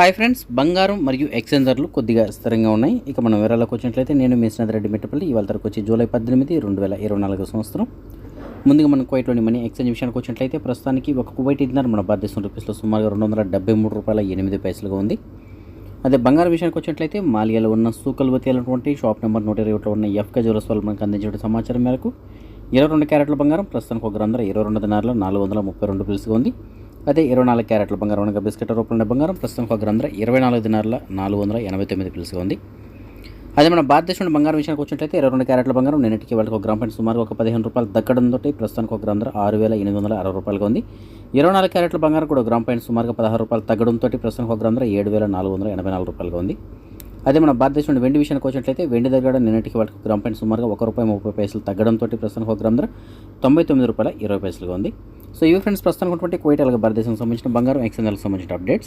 Hi friends బంగారం మరియు exchange ధరలు కొద్దిగా స్థిరంగా ఉన్నాయి. ఇక మనం వివరాలకు వచ్చినట్లయితే నేను మేసినది రెడ్డి మెట్టపల్లి. ఇవాళ తరకు వచ్చి జూలై పద్దెనిమిది రెండు వేల ఇరవై నాలుగు సంవత్సరం. ముందుగా మనం కువైట్లోని మనీ ఎక్స్చేంజ్ విషయానికి వచ్చినట్లయితే ప్రస్తుతానికి ఒక కువైట్ ఇద్దరు మన భారతదేశం రూపీస్లో సుమారుగా రెండు వందల డెబ్బై మూడు రూపాయల ఎనిమిది పైసలుగా ఉంది. అదే బంగారం విషయానికి వచ్చినట్లయితే మాలియాలో ఉన్న సూకల్వతి అయినటువంటి షాప్ నెంబర్ నూట ఇరవై ఒకటిలో ఉన్న ఎఫ్కే జ్యువెలర్స్ వాళ్ళు మనకు అందించిన సమాచారం మేరకు ఇరవై రెండు క్యారెట్ల బంగారం ప్రస్తుతానికి ఒక గ్రంథ ఇరవై రెండు దినారులో నాలుగు వందల ముప్పై రెండు పిలుసుగా ఉంది. అదే ఇరవై నాలుగు క్యారెట్ల బంగారం అనగా బిస్కెట్ రూపంలో బంగారం. ప్రస్తుతం ఒక గ్రంథ ఇరవై నాలుగు దినారుల నాలుగు వందల ఎనభై తొమ్మిది పిలుసుగా ఉంది. అదే మన భారతదేశంలో బంగారం విషయానికి వచ్చినట్లయితే ఇరవై రెండు క్యారెట్ల బంగారం నిన్నటికి వాళ్ళకి ఒక గ్రామ్ పాయింట్ సుమారు ఒక పదిహేను రూపాయలు తగ్గడంతో ప్రస్తుతానికి ఒక గ్రామ్ ఆరు వేల ఎనిమిది వందల అరవై రూపాయలుగా ఉంది. ఇరవై నాలుగు క్యారెట్ల బంగారం కూడా గ్రామ గ్రామ్ పాయింట్ సుమారుగా పదహారు రూపాయలు తగ్గడంతో ప్రస్తుతానికి ఒక గ్రామ్ ఏడు వేల నాలుగు వందల ఎనభై నాలుగు రూపాయలుగా ఉంది. అదే మన భారతదేశంలో వెండి విషయానికి వచ్చినట్లయితే వెండి దగ్గర నిన్నటికి వాళ్ళకి గ్రామ గ్రామ్ పాయింట్ సుమారుగా ఒక రూపాయి ముప్పై పైసలు తగ్గడంతో ప్రస్తుతానికి ఒక గ్రామ్ తొంభై తొమ్మిది రూపాయల ఇరవై పైసలుగా ఉంది. సో ఇవి ఫ్రెండ్స్ ప్రస్తుతం ఉన్నటువంటి కోయిట్ అలాగే భారతదేశం సంబంధించిన బంగారం ఎక్స్చేంజ్లకు సంబంధించిన అప్డేట్స్